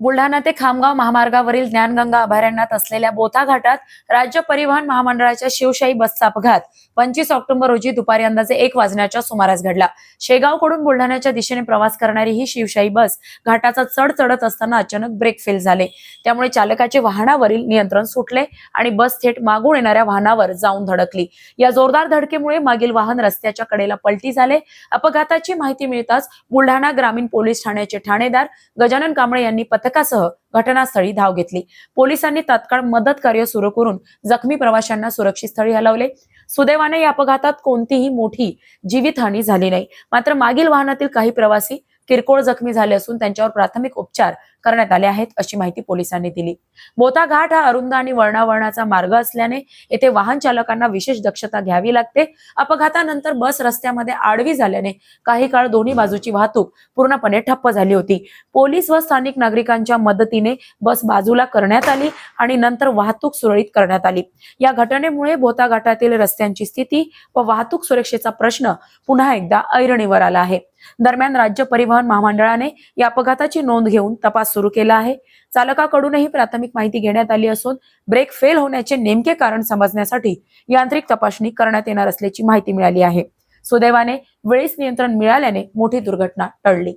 बुलढाणा ते खामगाव महामार्गावरील ज्ञानगंगा अभयारण्यात असलेल्या बोथा घाटात राज्य परिवहन महामंडळाच्या शिवशाही बसचा अपघात. पंचवीस ऑक्टोबर रोजी दुपारी अंदाजे एक वाजण्याच्या सुमारास घडला. शेगावकडून बुलढाण्याच्या दिशेने प्रवास करणारी ही शिवशाही बस घाटाचा चढ चढत असताना अचानक ब्रेक फेल झाले. त्यामुळे चालकाचे वाहनावरील नियंत्रण सुटले आणि बस थेट मागून येणाऱ्या वाहनावर जाऊन धडकली. या जोरदार धडकेमुळे मागील वाहन रस्त्याच्या कडेला पलटी झाले. अपघाताची माहिती मिळताच बुलढाणा ग्रामीण पोलीस ठाण्याचे ठाणेदार गजानन कांबळे यांनी पथक पथकासह घटनास्थळी धाव घेतली. पोलिसांनी तत्काळ मदत कार्य सुरू करून जखमी प्रवाशांना सुरक्षित स्थळी हलवले. सुदैवाने या अपघातात कोणतीही मोठी जीवितहानी झाली नाही. मात्र मागील वाहनातील काही प्रवासी किरकोळ जखमी झाले असून त्यांच्यावर प्राथमिक उपचार करण्यात आले आहेत अशी माहिती पोलिसांनी दिली. बोता घाट हा अरुंद आणि वळणावळणाचा मार्ग असल्याने येथे वाहन चालकांना विशेष दक्षता घ्यावी लागते. अपघातानंतर बस रस्त्यामध्ये आडवी झाल्याने काही काळ दोन्ही बाजूची वाहतूक पूर्णपणे ठप्प झाली होती. पोलीस व स्थानिक नागरिकांच्या मदतीने बस बाजूला करण्यात आली आणि नंतर वाहतूक सुरळीत करण्यात आली. या घटनेमुळे बोता घाटातील रस्त्यांची स्थिती व वाहतूक सुरक्षेचा प्रश्न पुन्हा एकदा ऐरणीवर आला आहे. दरम्यान राज्य परिवहन महामंडळाने या अपघाताची नोंद घेऊन तपास सुरू केला आहे. चालकाकडूनही प्राथमिक माहिती घेण्यात आली असून ब्रेक फेल होण्याचे नेमके कारण समजण्यासाठी यांत्रिक तपासणी करण्यात येणार असल्याची माहिती मिळाली आहे. सुदैवाने वेळीच नियंत्रण मिळाल्याने मोठी दुर्घटना टळली.